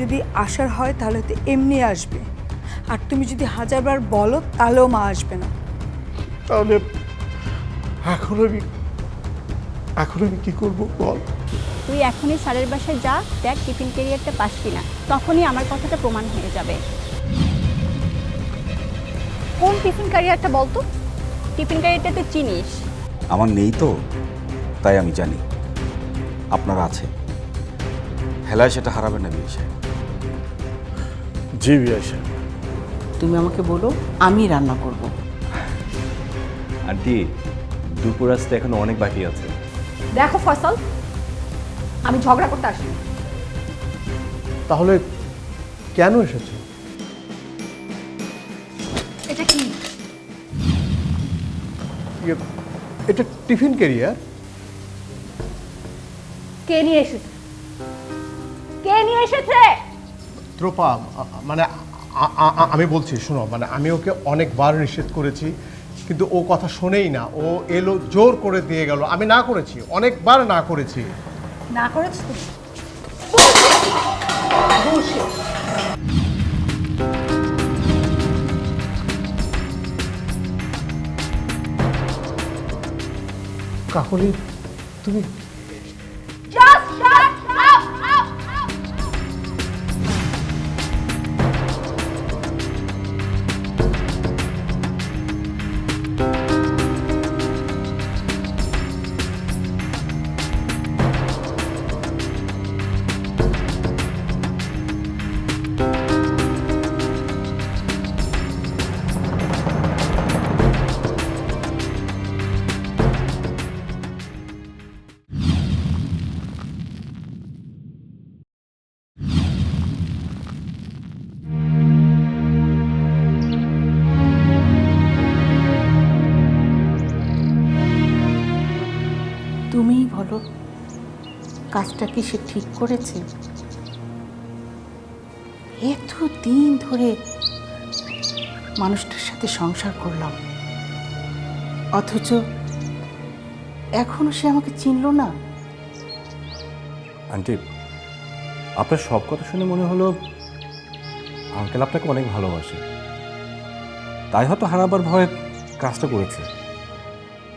যদি আসার হয় তাহলে তো এমনি আসবে। আর তুমি যদি হাজারবার বলো তাহলেও মা আসবে না। তাহলে এখন আমি এখন আমি কি করব বল? তুই এখনই স্যারের বাসায় যা দেখ টিফিন ক্যারিয়ারটা পাস কিনা। তখনই আমার কথাটা প্রমাণ হয়ে যাবে। কোন টিফিন ক্যারিয়ারটা বলতো টিফিন ক্যারিয়ারটা তুই চিনিস। আমার নেই তো তাই আমি জানি। আপনার আছে। হেলায় সেটা হারাবে না সাহেব। জি বিয়া সাহেব তুমি আমাকে বলো আমি রান্না করব। আন্টি দুপুর আসতে এখনও অনেক বাকি আছে। দেখো ফয়সাল আমি ঝগড়া করতে আসি তাহলে কেন এসেছে? এটা কি? ইয়ে, এটা টিফিন ক্যারিয়ার কে নিয়ে এসেছে? কে নিয়ে এসেছে? ত্রোপা মানে আমি বলছি শোনো মানে আমি ওকে অনেকবার নিষেধ করেছি কিন্তু ও কথা শোনেই না ও এলো জোর করে দিয়ে গেল। আমি না করেছি অনেকবার না করেছি। না করেছ কাকলি তুমি কাজটা কি সে ঠিক করেছে? এত দিন ধরে মানুষটার সাথে সংসার করলাম। অথচ এখনও সে আমাকে চিনলো না। আন্টি, আপনার সব কথা শুনে মনে হলো আঙ্কেল আপনাকে অনেক ভালোবাসে। তাই হয়তো হারাবার ভয়ে কাজটা করেছে।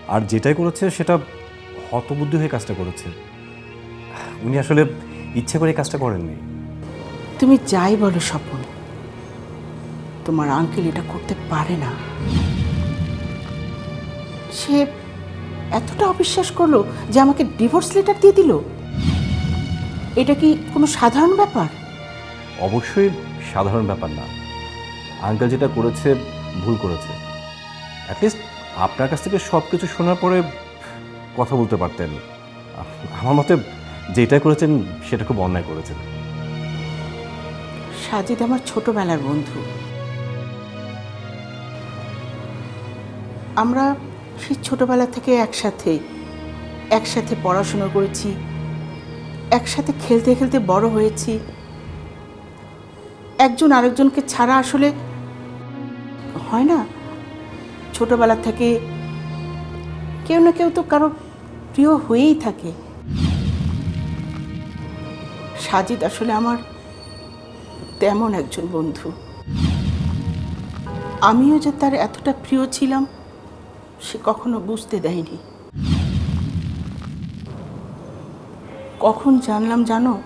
আর যেটাই করেছে সেটা হতবুদ্ধি হয়ে কাজটা করেছে। উনি আসলে ইচ্ছে করে কাজটা করেননি। তুমি যাই বলো স্বপন তোমার আঙ্কেল এটা করতে পারে না। সে এতটা অবিশ্বাস করল যে আমাকে ডিভোর্স লেটার দিয়ে দিল? এটা কি কোনো সাধারণ ব্যাপার? অবশ্যই সাধারণ ব্যাপার না। আঙ্কেল যেটা করেছে ভুল করেছে। অ্যাটলিস্ট আপনার কাছ থেকে সব কিছু শোনার পরে কথা বলতে পারতেন। আমার মতে যেটা করেছেন, সেটা খুব অন্যায় করেছেন। সাজিদ আমার ছোটবেলার বন্ধু। আমরা সেই ছোটবেলা থেকে একসাথে একসাথে পড়াশোনা করেছি, একসাথে খেলতে খেলতে বড় হয়েছি। একজন আরেকজনকে ছাড়া আসলে হয় না। ছোটবেলা থেকে কেউ না কেউ তো কারও প্রিয় হয়েই থাকে। সাজিদ আসলে আমার তেমন একজন বন্ধু। আমিও যে তার এতটা প্রিয় ছিলাম, সে কখনো বুঝতে দেয়নি। কখন জানলাম জানো?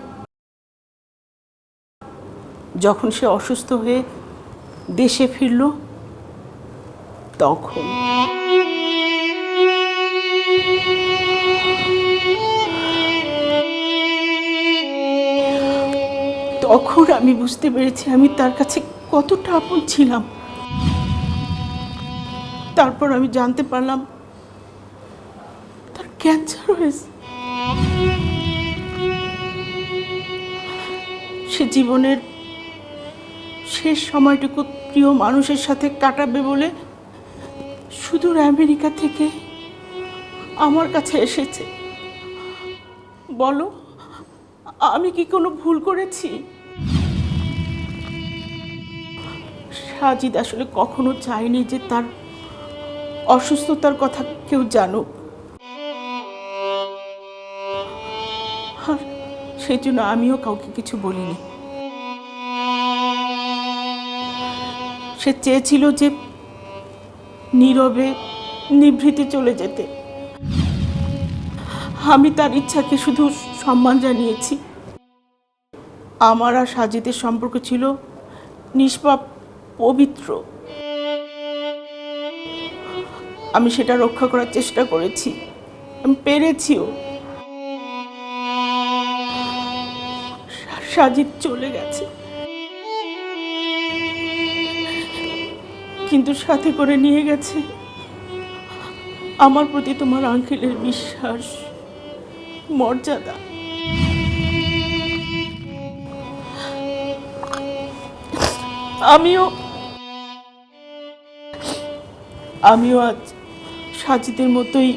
যখন সে অসুস্থ হয়ে দেশে ফিরল, তখন। তখন আমি বুঝতে পেরেছি, আমি তার কাছে কতটা আপন ছিলাম। তারপর আমি জানতে পারলাম, তার ক্যান্সার হয়েছে। সে জীবনের শেষ সময়টুকু প্রিয় মানুষের সাথে কাটাবে বলে সুদূর আমেরিকা থেকে আমার কাছে এসেছে। বলো, আমি কি কোনো ভুল করেছি? সাজিদ আসলে কখনো চায়নি যে তার অসুস্থতার কথা কেউ জানুক। আর সেই জন্য আমিও কাউকে কিছু বলিনি। সে চেয়েছিল যে নীরবে, নিভৃতে চলে যেতে। আমি তার ইচ্ছাকে শুধু সম্মান জানিয়েছি। আমার আর সাজিদের সম্পর্ক ছিল নিষ্পাপ পবিত্র। আমি সেটা রক্ষা করার চেষ্টা করেছি। আমি পেরেছিও। সাজিদ চলে গেছে। কিন্তু সাথে করে নিয়ে গেছে। আমার প্রতি তোমার আঙ্কেলের বিশ্বাস, মর্যাদা। আমিও আমিও আজ সাজিদের মতোই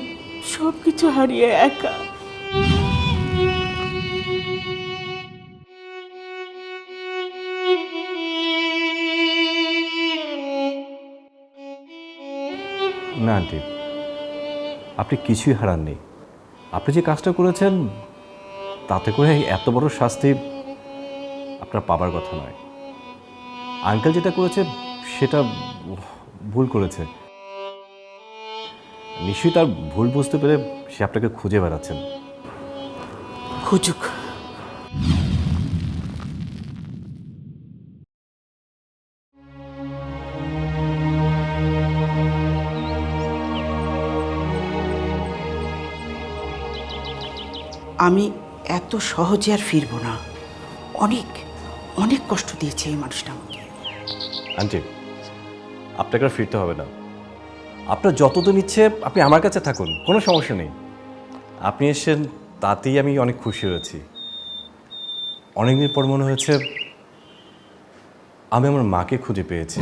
সব কিছু হারিয়ে একা। না, আন্টি। আপনি কিছুই হারাননি। আপনি যে কাজটা করেছেন, তাতে করে এত বড় শাস্তি আপনার পাবার কথা নয়। আঙ্কেল যেটা করেছে, সেটা ভুল করেছে। নিশ্চয়ই তার ভুল বুঝতে পেরে সে আপনাকে খুঁজে বেড়াচ্ছেন। খুঁজুক। আমি এত সহজে আর ফিরবো না। অনেক অনেক কষ্ট দিয়েছে এই মানুষটা আমাকে। আন্টি আপনাকে আর ফিরতে হবে না। আপনার যতদিন ইচ্ছে আপনি আমার কাছে থাকুন, কোনো সমস্যা নেই। আপনি এসেছেন, তাতেই আমি অনেক খুশি হয়েছি। অনেকদিন পর মনে হয়েছে, আমি আমার মাকে খুঁজে পেয়েছি।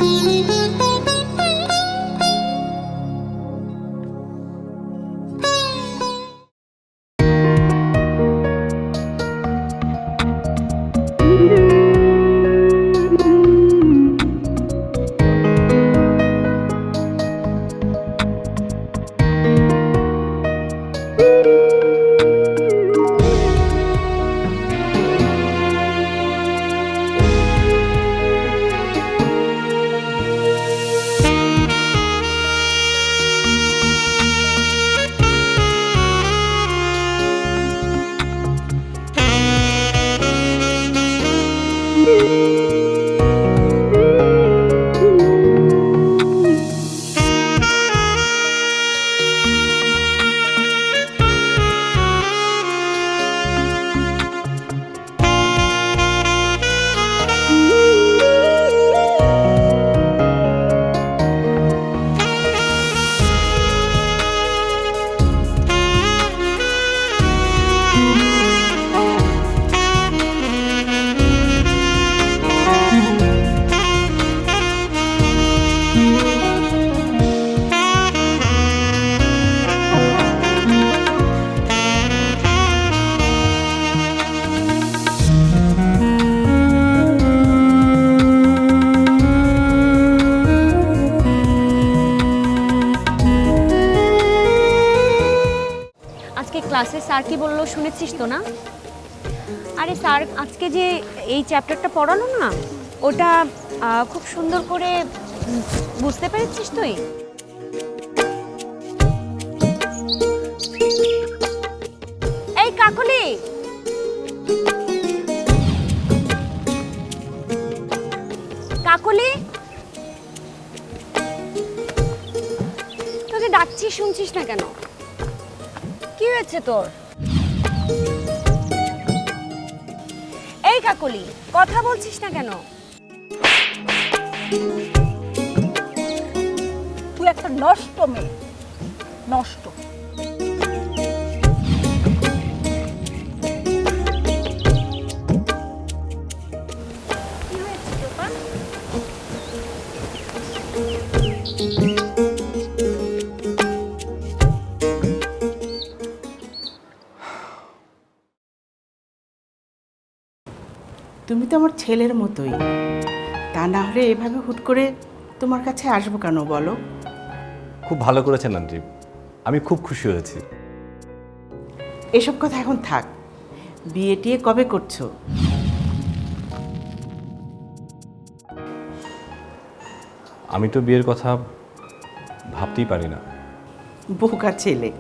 শুনেছিস তো না? আরে স্যার, আজকে যে এই চ্যাপ্টারটা পড়ানো না, ওটা খুব সুন্দর করে বুঝতে পেরেছিস তুই? এই কাকলি! কাকলি! তোকে ডাকছি, শুনছিস না কেন? কি হয়েছে তোর? এই কাকলি কথা বলছিস না কেন? তুই একটা নষ্ট মেয়ে নষ্ট। তুমি তো আমার ছেলের মতোই। তা না হলে এভাবে হুট করে তোমার কাছে আসব কেন বলো? খুব ভালো করেছেন আন্টি। আমি খুব খুশি হয়েছি। এসব কথা এখন থাক। বিয়ে টিয়ে কবে করছ? আমি তো বিয়ের কথা ভাবতেই পারি না। বোকা ছেলে।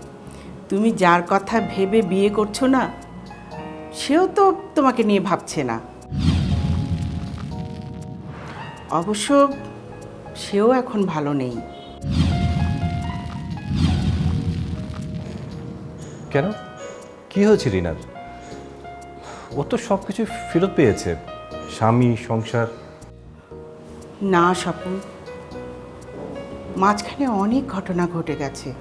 তুমি যার কথা ভেবে বিয়ে করছ না সেও তো তোমাকে নিয়ে ভাবছে না। অবশ্য সেও এখন ভালো নেই। কেন? কি হয়েছে রিনার ও তো সব কিছু ফেরত পেয়েছে। স্বামী সংসার। না স্বপন। মাঝখানে অনেক ঘটনা ঘটে গেছে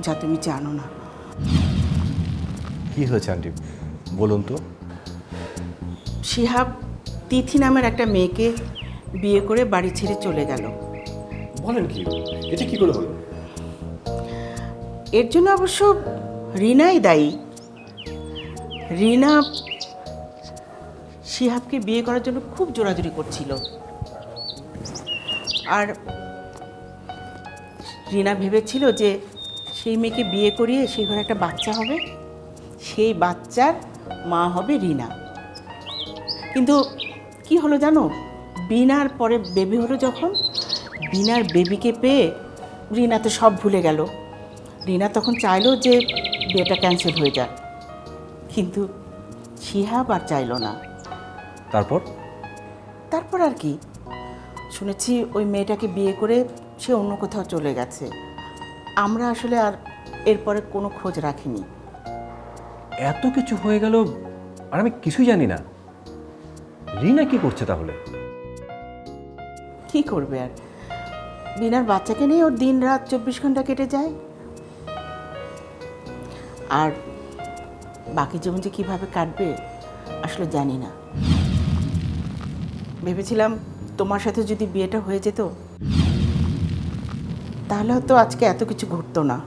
যা তুমি জানো না। কি হয়েছে আন্টি? বলুন তো। শিহাব তিথি নামের একটা মেয়েকে বিয়ে করে বাড়ি ছেড়ে চলে গেল। বলেন কি? এটা কি করে হলো? এর জন্য অবশ্য রিনাই দায়ী। রিনা শিহাবকে বিয়ে করার জন্য খুব জোরাজুরি করছিল। আর রিনা ভেবেছিল যে সেই মেয়েকে বিয়ে করিয়ে সেই ঘরে একটা বাচ্চা হবে। সেই বাচ্চার মা হবে রিনা। কিন্তু কি হলো জানো? বিনার পরে বেবি হলো যখন বিনার বেবিকে পেয়ে রিনা তো সব ভুলে গেল। রিনা তখন চাইলো যে বিয়েটা ক্যান্সেল হয়ে যাক। কিন্তু শিহাব আর চাইলো না। তারপর? তারপর আর কি। শুনেছি ওই মেয়েটাকে বিয়ে করে সে অন্য কোথাও চলে গেছে। আমরা আসলে আর এরপরে কোনো খোঁজ রাখিনি। এত কিছু হয়ে গেল আর আমি কিছুই জানি না। রিনা কি করছে তাহলে? কি করবে আর? বিনার বাচ্চাকে নিয়ে ওর দিন রাত চব্বিশ ঘণ্টা কেটে যায়। আর বাকি জীবন যে কীভাবে কাটবে, আসলে জানি না। ভেবেছিলাম তোমার সাথে যদি বিয়েটা হয়ে যেত, তাহলে হয়তো আজকে এত কিছু ঘটতো না।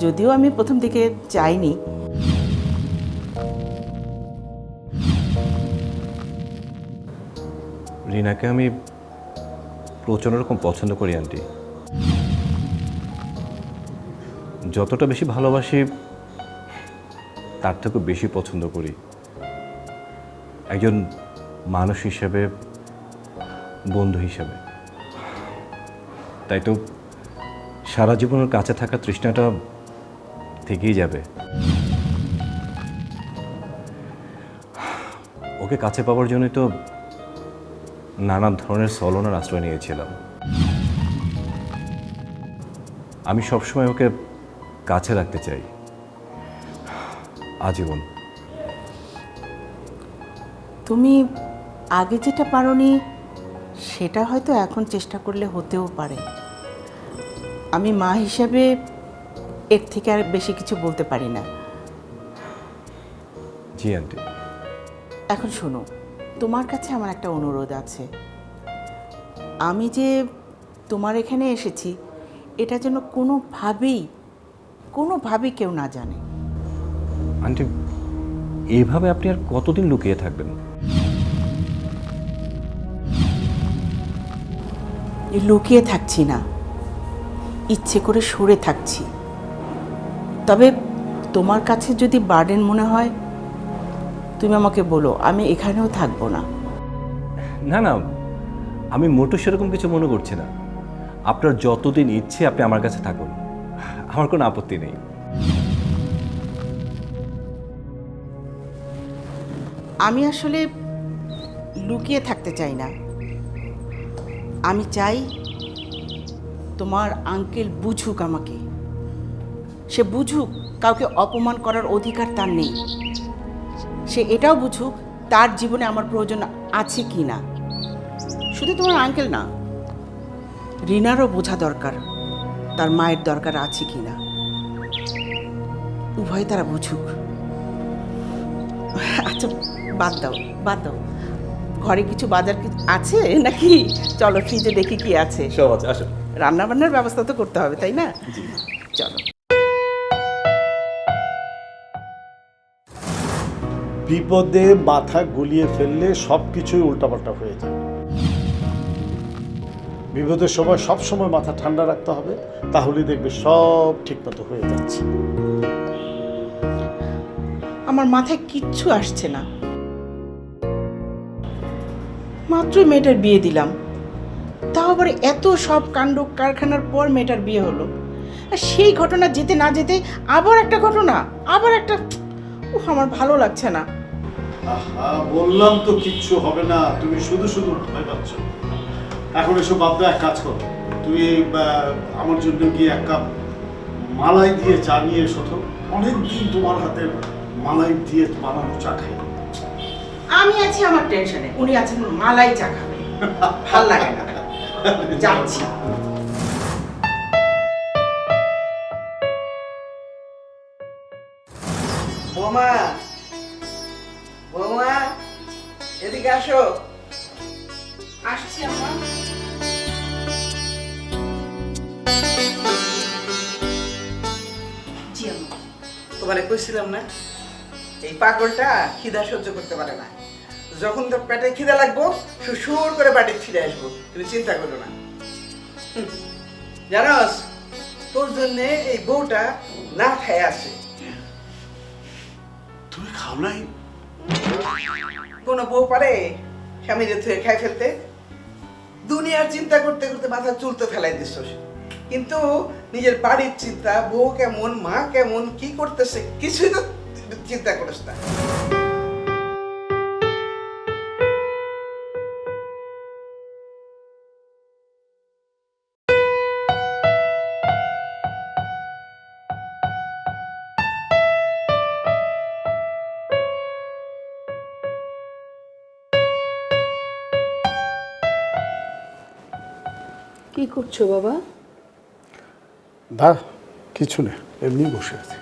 যদিও আমি প্রথম দিকে চাইনি। রিনাকে আমি প্রচণ্ড রকম পছন্দ করি, আন্টি। যতটা বেশি ভালোবাসি, তার থেকেও বেশি পছন্দ করি। একজন মানুষ হিসেবে, বন্ধু হিসেবে। তাই তো সারা জীবনের কাছে থাকা তৃষ্ণাটা থেকেই যাবে। ওকে কাছে পাওয়ার জন্যই তো নানা ধরনের সলনার আশ্রয় নিয়েছিলাম। আমি সবসময় ওকে কাছে রাখতে চাই। আজীবন। তুমি আগে যেটা পারোনি সেটা হয়তো এখন চেষ্টা করলে হতেও পারে। আমি মা হিসাবে এর থেকে আর বেশি কিছু বলতে পারি না। জি আন্টি। এখন শোনো তোমার কাছে আমার একটা অনুরোধ আছে। আমি যে তোমার এখানে এসেছি এটা যেন কোনোভাবেই কোনোভাবেই কেউ না জানে। আন্টি এইভাবে আপনি আর কতদিন লুকিয়ে থাকবেন? লুকিয়ে থাকছি না। ইচ্ছে করে সরে থাকছি। তবে তোমার কাছে যদি বার্ডেন মনে হয় তুমি আমাকে বলো আমি এখানেও থাকব না। না না আমি মোটো সেরকম কিছু মনে করছি না। আপনার যতদিন ইচ্ছে আপনি আমার কাছে থাকুন। আমার কোনো আপত্তি নেই। আমি আসলে লুকিয়ে থাকতে চাই না। আমি চাই তোমার আঙ্কেল বুঝুক আমাকে। সে বুঝুক কাউকে অপমান করার অধিকার তার নেই। সে এটাও বুঝুক তার জীবনে আমার প্রয়োজন আছে কি না। শুধু তোমার আঙ্কেল না রিনারও বোঝা দরকার তার মায়ের দরকার আছে কি না। উভয় তারা বুঝুক। আচ্ছা বাদ দাও বাদ দাও। ঘরে কিছু বাজার কি আছে নাকি? চলো ফ্রিজে দেখি কি আছে। সব আছে রান্না বান্নার ব্যবস্থা তো করতে হবে তাই না? চলো। বিপদে মাথা গুলিয়ে ফেললে সব কিছুই উল্টাপাল্টা হয়ে যায়। বিপদের সময় সব সময় মাথা ঠান্ডা রাখতে হবে তাহলে দেখবে সব ঠিকমতো হয়ে যাচ্ছে। আমার মাথায় কিচ্ছু আসছে না। মাত্র মেয়েটার বিয়ে দিলাম। তাও আবার এত সব কাণ্ড কারখানার পর মেয়েটার বিয়ে হলো। আর সেই ঘটনা যেতে না যেতে আবার একটা ঘটনা, আবার একটা উফ আমার ভালো লাগছে না। আহা বললাম তো কিচ্ছু হবে না। তুমি শুধু শুধু ভয় পাচ্ছ। এখন এসব বাদ দাও, এক কাজ করো। তুমি আহ, আমার জন্য গিয়ে এক কাপ মালাই দিয়ে চা নিয়ে এসো তো। অনেকদিন তোমার হাতে মালাই দিয়ে বানানো চা খাই। আমি আছি আমার টেনশনে। উনি আছেন মালাই চা খাবে। ভালো লাগে না। যাচ্ছি। বৌমা। বৌমা এদিকে আসো। আসছি আমার জি আম্মা। তোমারে কইছিলাম না এই পাগলটা খিদা সহ্য করতে পারে না। যখন তোর পেটে খিদা লাগবো সুর করে বাড়ি ফিরে আসব। তুমি চিন্তা করো না। জানোস তোর জন্য এই বউটা না খায় আসে তুমি খাও নাই? কোনো বউ পারে স্বামীরে থুয়ে খাই ফেলতে? দুনিয়ার চিন্তা করতে করতে মাথা চুলতে ফেলাই দিস। কিন্তু নিজের বাড়ির চিন্তা, বউ কেমন, মা কেমন, কি করতেছে, কিছুই তো চিন্তা করিস না। করছ বাবা? না কিছু না এমনি বসে আছি।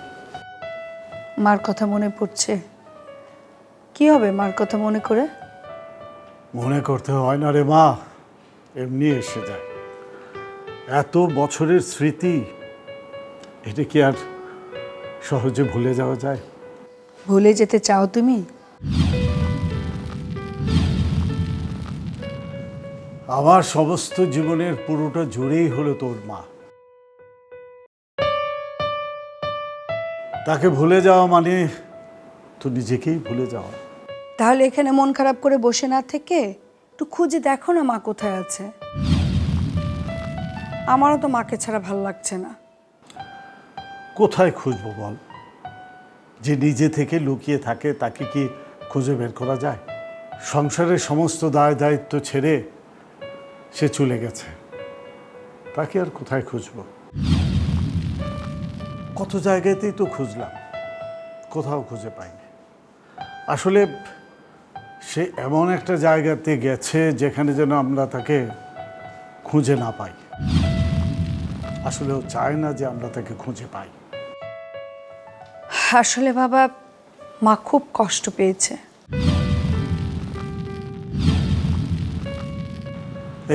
মার কথা মনে পড়ছে। কি হবে মার কথা মনে করে? মনে করতে হয় না রে মা এমনি এসে যায়। এত বছরের স্মৃতি এটা কি আর সহজে ভুলে যাওয়া যায়? ভুলে যেতে চাও তুমি? আমার সমস্ত জীবনের পুরোটা জুড়েই হলো তোর মা। তাকে ভুলে যাওয়া মানে তো নিজেকেই ভুলে যাওয়া। তাহলে এখানে মন খারাপ করে বসে না থেকে একটু খুঁজে দেখো না মা কোথায় আছে। আমারও তো মাকে ছাড়া ভালো লাগছে না। কোথায় খুঁজবো বল? যে নিজে থেকে লুকিয়ে থাকে তাকে কি খুঁজে বের করা যায়? সংসারের সমস্ত দায় দায়িত্ব ছেড়ে সে চলে গেছে। তাকে আর কোথায় খুঁজবো? কত জায়গাতেই তো খুঁজলাম, কোথাও খুঁজে পাইনি। আসলে সে এমন একটা জায়গাতে গেছে যেখানে যেন আমরা তাকে খুঁজে না পাই। আসলে ও চায় না যে আমরা তাকে খুঁজে পাই। আসলে বাবা, মা খুব কষ্ট পেয়েছে।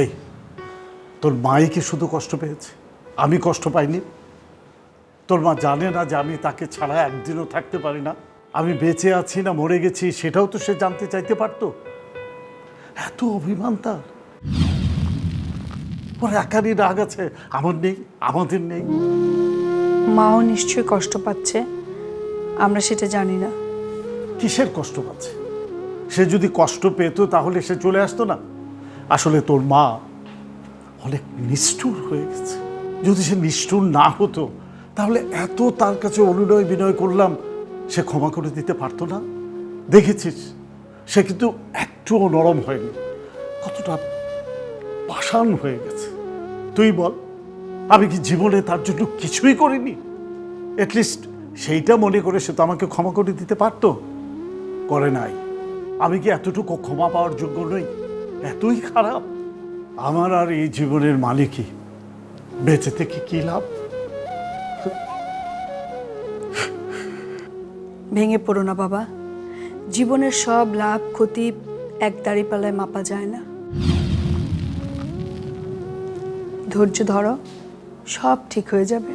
এই তোর মাই কি শুধু কষ্ট পেয়েছে? আমি কষ্ট পাইনি। তোর মা জানে না যে আমি তাকে ছাড়া একদিনও থাকতে পারি না। আমি বেঁচে আছি না মরে গেছি সেটাও তো সে জানতে চাইতে পারতো। এত অভিমান তার। ওর একারই রাগ আছে আমার নেই আমাদের নেই। মাও নিশ্চয়ই কষ্ট পাচ্ছে আমরা সেটা জানি না। কিসের কষ্ট পাচ্ছে? সে যদি কষ্ট পেত তাহলে সে চলে আসতো না? আসলে তোর মা অনেক নিষ্ঠুর হয়ে গেছে। যদি সে নিষ্ঠুর না হতো, তাহলে এত তার কাছে অনুনয় বিনয় করলাম, সে ক্ষমা করে দিতে পারতো না। দেখেছিস, সে কিন্তু একটুও নরম হয়নি, কতটা পাষাণ হয়ে গেছে। তুই বল, আমি কি জীবনে তার জন্য কিছুই করিনি? অ্যাটলিস্ট সেইটা মনে করে সে তো আমাকে ক্ষমা করে দিতে পারতো? করে নাই। আমি কি এতটুকু ক্ষমা পাওয়ার যোগ্য নই? এতই খারাপ? আমার আর এই জীবনের মালিকই। বেঁচে থেকে কি লাভ? ভেঙে পড়ো না বাবা। জীবনের সব লাভ ক্ষতি এক দাড়ি দাঁড়িপাল্লায় মাপা যায় না। ধৈর্য ধরো সব ঠিক হয়ে যাবে।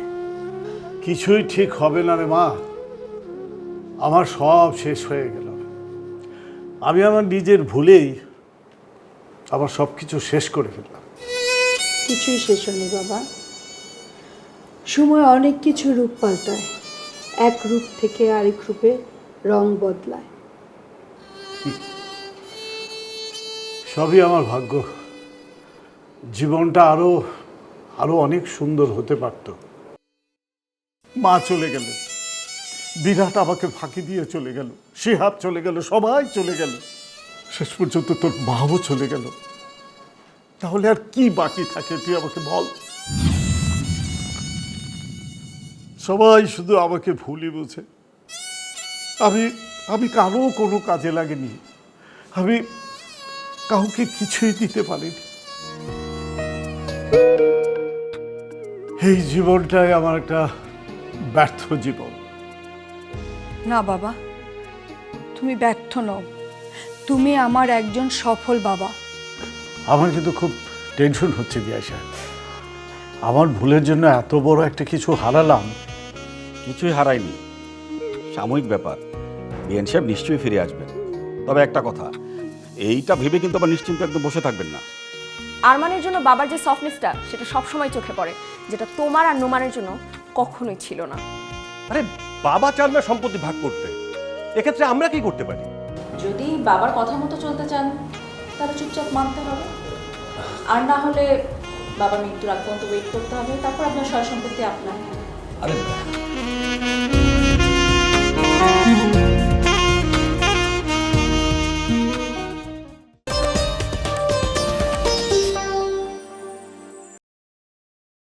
কিছুই ঠিক হবে না রে মা। আমার সব শেষ হয়ে গেল। আমি আমার নিজের ভুলেই আবার সব কিছু শেষ করে ফেললাম। কিছুই শেষ হয়নি বাবা। সময় অনেক কিছু রূপ পাল্টায়। এক রূপ থেকে আরেক রূপে রং বদলায়। সবই আমার ভাগ্য। জীবনটা আরও আরও অনেক সুন্দর হতে পারত। মা চলে গেল। বিরাট আমাকে ফাঁকি দিয়ে চলে গেল। শিহাব চলে গেল। সবাই চলে গেল। শেষ পর্যন্ত তোর মাও চলে গেল। তাহলে আর কি বাকি থাকে, তুই আমাকে বল। সবাই শুধু আমাকে ভুলই বুঝে। আমি আমি কারও কোনো কাজে লাগেনি। আমি কাউকে কিছুই দিতে পারিনি। এই জীবনটাই আমার একটা ব্যর্থ জীবন। না বাবা, তুমি ব্যর্থ নও। তুমি আমার একজন সফল বাবা। আমার কিন্তু খুব টেনশন হচ্ছে বিয়া সাহেব। আমার ভুলের জন্য এত বড় একটা কিছু হারালাম। কিছুই হারায়নি সাময়িক ব্যাপার। বিএন সাহেব নিশ্চয়ই ফিরে আসবেন। তবে একটা কথা এইটা ভেবে কিন্তু আবার নিশ্চিন্ত একদম বসে থাকবেন না। আরমানের জন্য বাবার যে সফটনেসটা সেটা সবসময় চোখে পড়ে যেটা তোমার আর নোমানের জন্য কখনোই ছিল না। আরে বাবা চান না সম্পত্তি ভাগ করতে। এক্ষেত্রে আমরা কি করতে পারি? যদি বাবার কথা মতো চলতে চান, তাহলে চুপচাপ মানতে হবে। আর না হলে বাবা মৃত্যুর আগ পর্যন্ত ওয়েট করতে হবে। তারপর আপনার সয় সম্পত্তি আপনার। আরে